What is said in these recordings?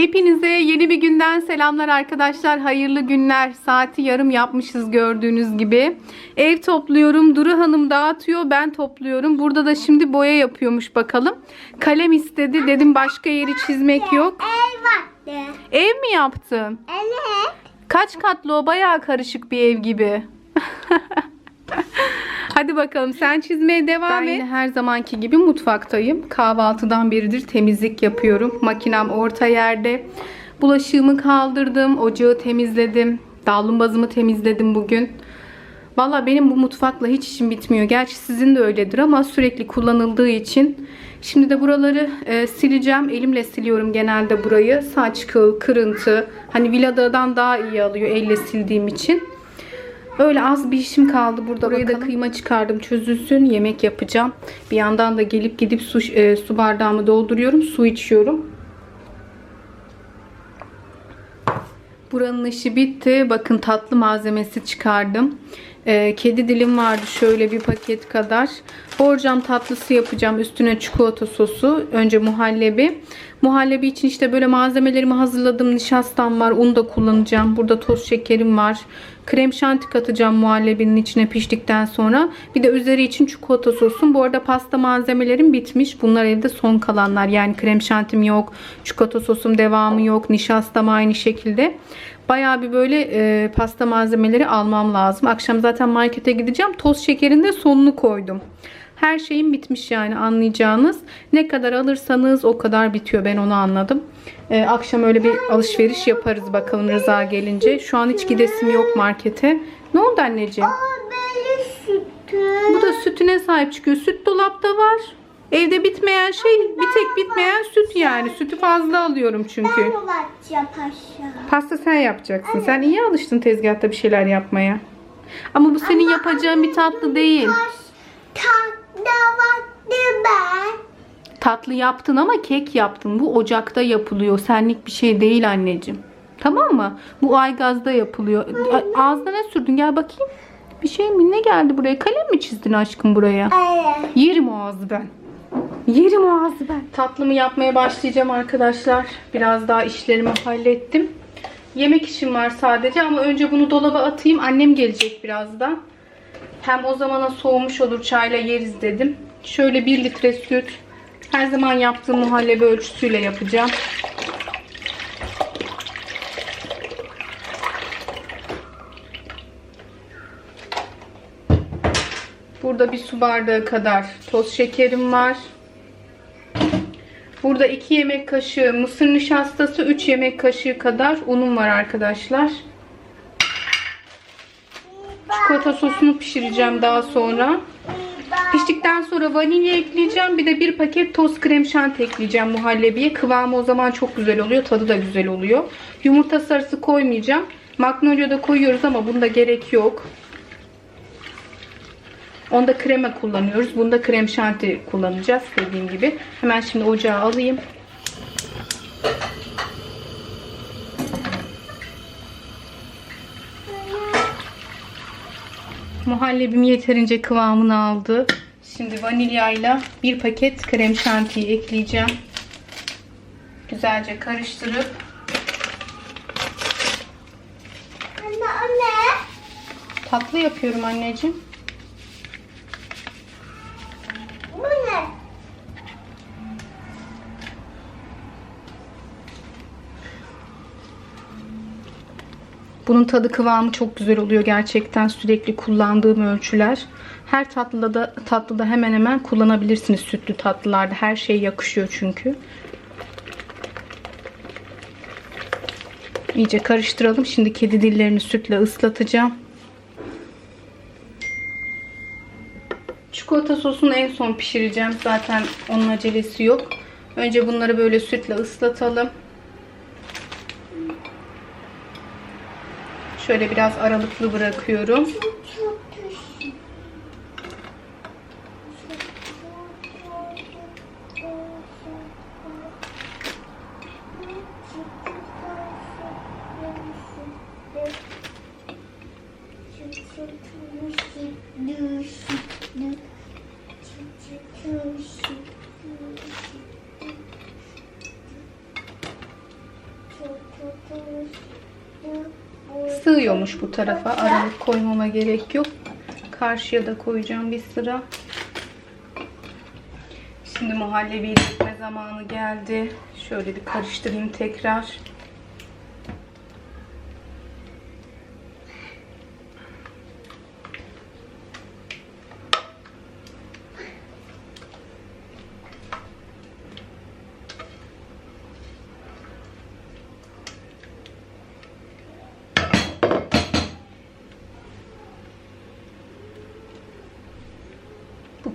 Hepinize yeni bir günden selamlar arkadaşlar. Hayırlı günler. Saati yarım yapmışız gördüğünüz gibi. Ev topluyorum. Duru Hanım dağıtıyor. Ben topluyorum. Burada da şimdi boya yapıyormuş bakalım. Kalem istedi. Dedim başka yeri çizmek yok. Ev vakti. Ev mi yaptın? Evet. Kaç katlı o? Bayağı karışık bir ev gibi. Hadi bakalım sen çizmeye devam et. Ben her zamanki gibi mutfaktayım. Kahvaltıdan beridir temizlik yapıyorum. Makinem orta yerde. Bulaşığımı kaldırdım. Ocağı temizledim. Davlumbazımı temizledim bugün. Valla benim bu mutfakla hiç işim bitmiyor. Gerçi sizin de öyledir ama sürekli kullanıldığı için. Şimdi de buraları e, sileceğim. Elimle siliyorum genelde burayı. Saç kıl, kırıntı. Hani villadan daha iyi alıyor elle sildiğim için. Öyle az bir işim kaldı burada. Burayı da kıyma çıkardım çözülsün. Yemek yapacağım. Bir yandan da gelip gidip su, e, su bardağımı dolduruyorum. Su içiyorum. Buranın işi bitti. Bakın tatlı malzemesi çıkardım. Ee, kedi dilim vardı şöyle bir paket kadar. Borcam tatlısı yapacağım. Üstüne çikolata sosu. Önce muhallebi. Muhallebi için işte böyle malzemelerimi hazırladım. Nişastam var. Un da kullanacağım. Burada toz şekerim var. Krem şanti katacağım muhallebinin içine piştikten sonra. Bir de üzeri için çikolata sosum. Bu arada pasta malzemelerim bitmiş. Bunlar evde son kalanlar. Yani krem şantim yok. Çikolata sosum devamı yok. Nişastam aynı şekilde. Bayağı bir böyle e, pasta malzemeleri almam lazım. Akşam zaten markete gideceğim. Toz şekerin de sonunu koydum. Her şeyim bitmiş yani anlayacağınız. Ne kadar alırsanız o kadar bitiyor. Ben onu anladım. E, akşam öyle bir alışveriş yaparız bakalım Rıza gelince. Şu an hiç gidesim yok markete. Ne oldu anneciğim? Bu da sütüne sahip çıkıyor. Süt dolapta var. Evde bitmeyen şey bir tek bitmeyen süt yani. Sütü fazla alıyorum çünkü. Ben ulaşacağım paşa. Pasta sen yapacaksın. Sen iyi alıştın tezgahta bir şeyler yapmaya. Ama bu senin yapacağın bir tatlı değil. Tatlı vakti ben. Tatlı yaptın ama kek yaptın. Bu ocakta yapılıyor. Senlik bir şey değil anneciğim. Tamam mı? Bu aygazda yapılıyor. A- Ağzına ne sürdün? Gel bakayım. Bir şey mi? Ne geldi buraya? Kalem mi çizdin aşkım buraya? Evet. Yerim o ağzı ben. Yerim ağzı ben. Tatlımı yapmaya başlayacağım arkadaşlar. Biraz daha işlerimi hallettim. Yemek işim var sadece ama önce bunu dolaba atayım. Annem gelecek birazdan. Hem o zamana soğumuş olur çayla yeriz dedim. Şöyle 1 litre süt. Her zaman yaptığım muhallebi ölçüsüyle yapacağım. Burada bir su bardağı kadar toz şekerim var. Burada 2 yemek kaşığı mısır nişastası, 3 yemek kaşığı kadar unum var arkadaşlar. Çikolata sosunu pişireceğim daha sonra. Piştikten sonra vanilya ekleyeceğim. Bir de bir paket toz krem şanti ekleyeceğim muhallebiye. Kıvamı o zaman çok güzel oluyor. Tadı da güzel oluyor. Yumurta sarısı koymayacağım. Magnolia da koyuyoruz ama bunda gerek yok. Onda krema kullanıyoruz. Bunda krem şanti kullanacağız dediğim gibi. Hemen şimdi ocağa alayım. Muhallebim yeterince kıvamını aldı. Şimdi vanilyayla bir paket krem şantiyi ekleyeceğim. Güzelce karıştırıp Anne anne. tatlı yapıyorum anneciğim. Bunun tadı kıvamı çok güzel oluyor gerçekten sürekli kullandığım ölçüler. Her tatlıda da tatlıda hemen hemen kullanabilirsiniz sütlü tatlılarda. Her şey yakışıyor çünkü. İyice karıştıralım. Şimdi kedi dillerini sütle ıslatacağım. Çikolata sosunu en son pişireceğim. Zaten onun acelesi yok. Önce bunları böyle sütle ıslatalım. Şöyle biraz aralıklı bırakıyorum. Thank you. Sığıyormuş bu tarafa. Aralık koymama gerek yok. Karşıya da koyacağım bir sıra. Şimdi muhallebi dökme zamanı geldi. Şöyle bir karıştırayım tekrar.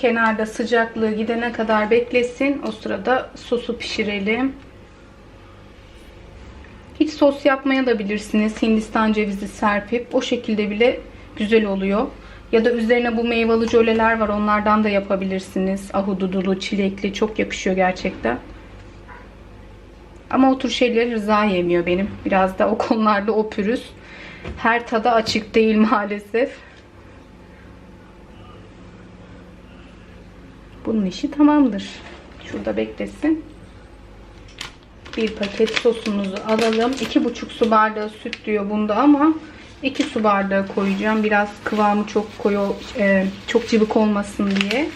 Kenarda sıcaklığı gidene kadar beklesin. O sırada sosu pişirelim. Hiç sos yapmaya da bilirsiniz. Hindistan cevizi serpip o şekilde bile güzel oluyor. Ya da üzerine bu meyveli jöleler var. Onlardan da yapabilirsiniz. Ahududulu, çilekli çok yakışıyor gerçekten. Ama o tür şeyleri Rıza yemiyor benim. Biraz da o konularda o pürüz. Her tada açık değil maalesef. Bunun işi tamamdır. Şurada beklesin. Bir paket sosumuzu alalım. 2,5 su bardağı süt diyor bunda ama 2 su bardağı koyacağım. Biraz kıvamı çok koyu, e, çok cıvık olmasın diye.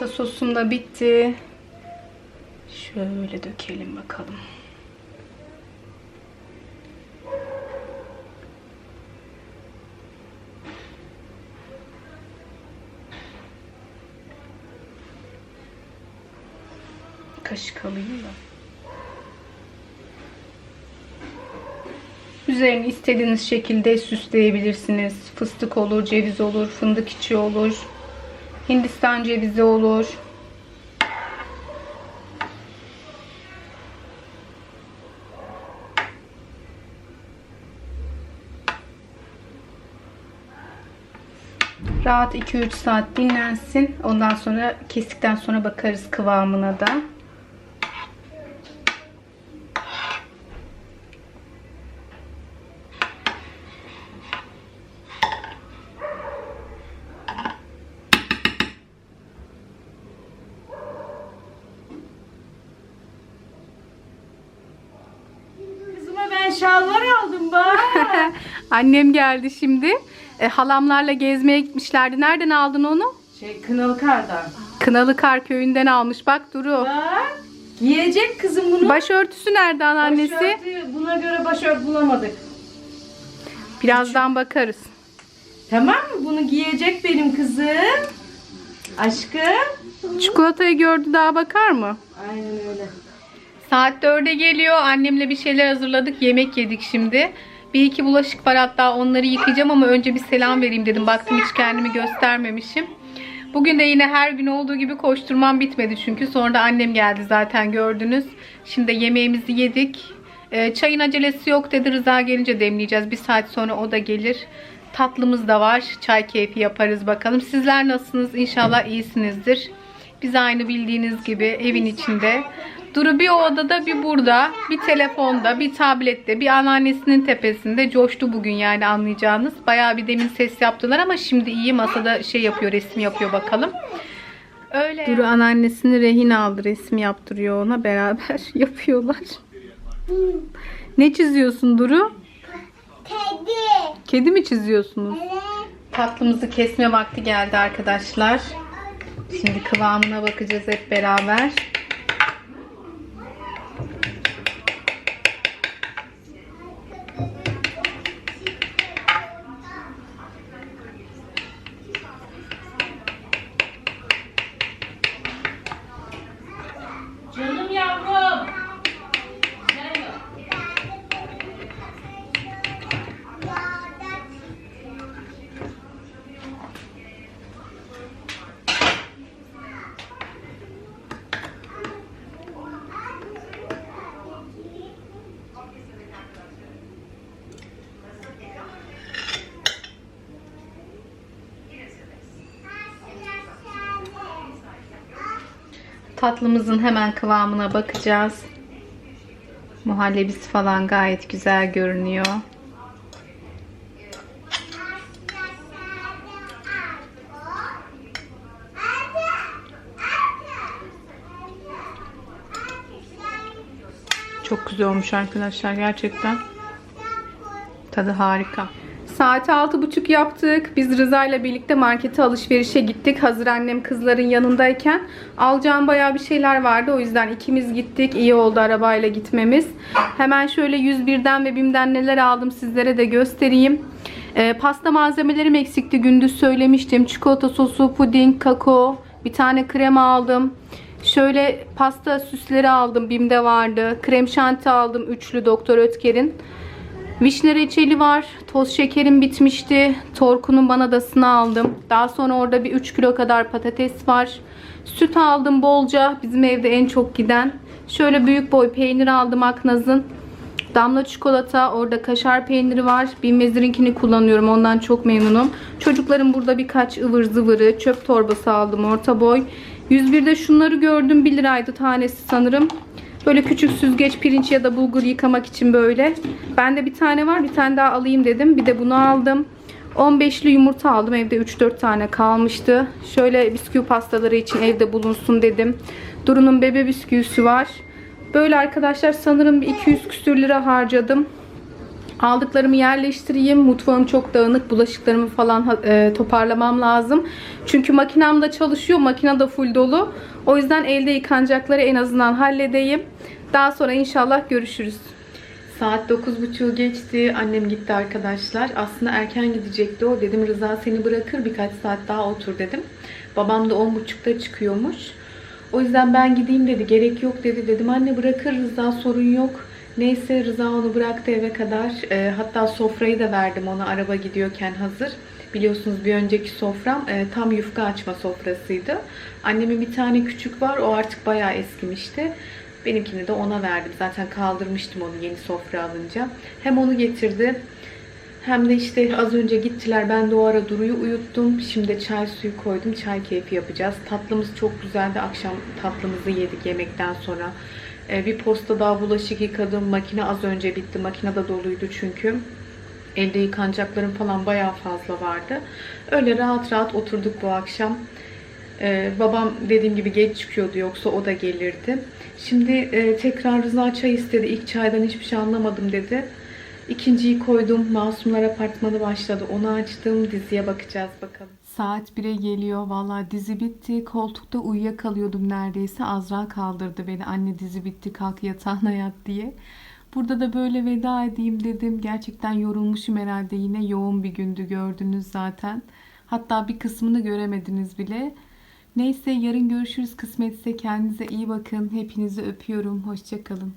Çikolata sosum da bitti. Şöyle dökelim bakalım. Kaşık alayım da. Üzerini istediğiniz şekilde süsleyebilirsiniz. Fıstık olur, ceviz olur, fındık içi olur. Hindistan cevizi olur. Rahat 2-3 saat dinlensin. Ondan sonra kestikten sonra bakarız kıvamına da. Kızıma ben şalvar aldım bak. Annem geldi şimdi. E, halamlarla gezmeye gitmişlerdi. Nereden aldın onu? Şey Kınalı Kar'dan. Kınalıkar köyünden almış. Bak Duru. Bak. Giyecek kızım bunu. Başörtüsü nereden annesi? Başörtü, buna göre başört bulamadık. Birazdan bakarız. Tamam mı? Bunu giyecek benim kızım. Aşkım. Çikolatayı gördü daha bakar mı? Aynen öyle. Saat 4'e geliyor. Annemle bir şeyler hazırladık. Yemek yedik şimdi. Bir iki bulaşık var hatta onları yıkayacağım ama önce bir selam vereyim dedim. Baktım hiç kendimi göstermemişim. Bugün de yine her gün olduğu gibi koşturmam bitmedi çünkü. Sonra da annem geldi zaten gördünüz. Şimdi yemeğimizi yedik. Ee, çayın acelesi yok dedi. Rıza gelince demleyeceğiz. Bir saat sonra o da gelir. Tatlımız da var. Çay keyfi yaparız bakalım. Sizler nasılsınız? İnşallah iyisinizdir. Biz aynı bildiğiniz gibi evin içinde. Duru bir o odada bir burada. Bir telefonda bir tablette bir anneannesinin tepesinde coştu bugün yani anlayacağınız. Bayağı bir demin ses yaptılar ama şimdi iyi masada şey yapıyor resim yapıyor bakalım. Öyle. Duru anneannesini rehin aldı resim yaptırıyor ona beraber yapıyorlar. Ne çiziyorsun Duru? Kedi. Kedi mi çiziyorsunuz? Evet. Tatlımızı kesme vakti geldi arkadaşlar. Şimdi kıvamına bakacağız hep beraber. Tatlımızın hemen kıvamına bakacağız. Muhallebisi falan gayet güzel görünüyor. Çok güzel olmuş arkadaşlar gerçekten. Tadı harika. Saat altı buçuk yaptık. Biz Rıza ile birlikte markete alışverişe gittik. Hazır annem kızların yanındayken. Alacağım bayağı bir şeyler vardı. O yüzden ikimiz gittik. İyi oldu arabayla gitmemiz. Hemen şöyle 101'den ve BİM'den neler aldım sizlere de göstereyim. Ee, pasta malzemelerim eksikti. Gündüz söylemiştim. Çikolata sosu, puding, kakao. Bir tane krema aldım. Şöyle pasta süsleri aldım. BİM'de vardı. Krem şanti aldım. Üçlü Doktor Ötker'in. Vişne reçeli var. Toz şekerim bitmişti. Torku'nun banadasını aldım. Daha sonra orada bir 3 kilo kadar patates var. Süt aldım bolca. Bizim evde en çok giden. Şöyle büyük boy peynir aldım Aknaz'ın. Damla çikolata, orada kaşar peyniri var. Bilmezirinkini kullanıyorum. Ondan çok memnunum. Çocukların burada birkaç ıvır zıvırı, çöp torbası aldım orta boy. 101'de şunları gördüm. 1 liraydı tanesi sanırım. Böyle küçük süzgeç pirinç ya da bulgur yıkamak için böyle. Bende bir tane var. Bir tane daha alayım dedim. Bir de bunu aldım. 15'li yumurta aldım. Evde 3-4 tane kalmıştı. Şöyle bisküvi pastaları için evde bulunsun dedim. Duru'nun bebe bisküvisi var. Böyle arkadaşlar sanırım bir 200 küsür lira harcadım. Aldıklarımı yerleştireyim. Mutfağım çok dağınık. Bulaşıklarımı falan e, toparlamam lazım. Çünkü makinem de çalışıyor. Makine de full dolu. O yüzden elde yıkanacakları en azından halledeyim. Daha sonra inşallah görüşürüz. Saat 9.30 geçti. Annem gitti arkadaşlar. Aslında erken gidecekti o. Dedim Rıza seni bırakır birkaç saat daha otur dedim. Babam da 10.30'da çıkıyormuş. O yüzden ben gideyim dedi. Gerek yok dedi. Dedim anne bırakır Rıza sorun yok. Neyse Rıza onu bıraktı eve kadar. Ee, hatta sofrayı da verdim ona araba gidiyorken hazır. Biliyorsunuz bir önceki sofram e, tam yufka açma sofrasıydı. Annemin bir tane küçük var. O artık bayağı eskimişti. Benimkini de ona verdim. Zaten kaldırmıştım onu yeni sofra alınca. Hem onu getirdi. Hem de işte az önce gittiler. Ben de o ara Duru'yu uyuttum. Şimdi çay suyu koydum. Çay keyfi yapacağız. Tatlımız çok güzeldi. Akşam tatlımızı yedik yemekten sonra. Ee, bir posta daha bulaşık yıkadım. Makine az önce bitti. Makine de doluydu çünkü. Elde yıkanacaklarım falan bayağı fazla vardı. Öyle rahat rahat oturduk bu akşam. Ee, babam dediğim gibi geç çıkıyordu yoksa o da gelirdi. Şimdi e, tekrar Rıza çay istedi. İlk çaydan hiçbir şey anlamadım dedi. İkinciyi koydum. Masumlar Apartmanı başladı. Onu açtım. Diziye bakacağız bakalım. Saat 1'e geliyor. Valla dizi bitti. Koltukta uyuyakalıyordum neredeyse. Azra kaldırdı beni. Anne dizi bitti kalk yatağına yat diye. Burada da böyle veda edeyim dedim. Gerçekten yorulmuşum herhalde. Yine yoğun bir gündü gördünüz zaten. Hatta bir kısmını göremediniz bile. Neyse yarın görüşürüz kısmetse. Kendinize iyi bakın. Hepinizi öpüyorum. Hoşçakalın.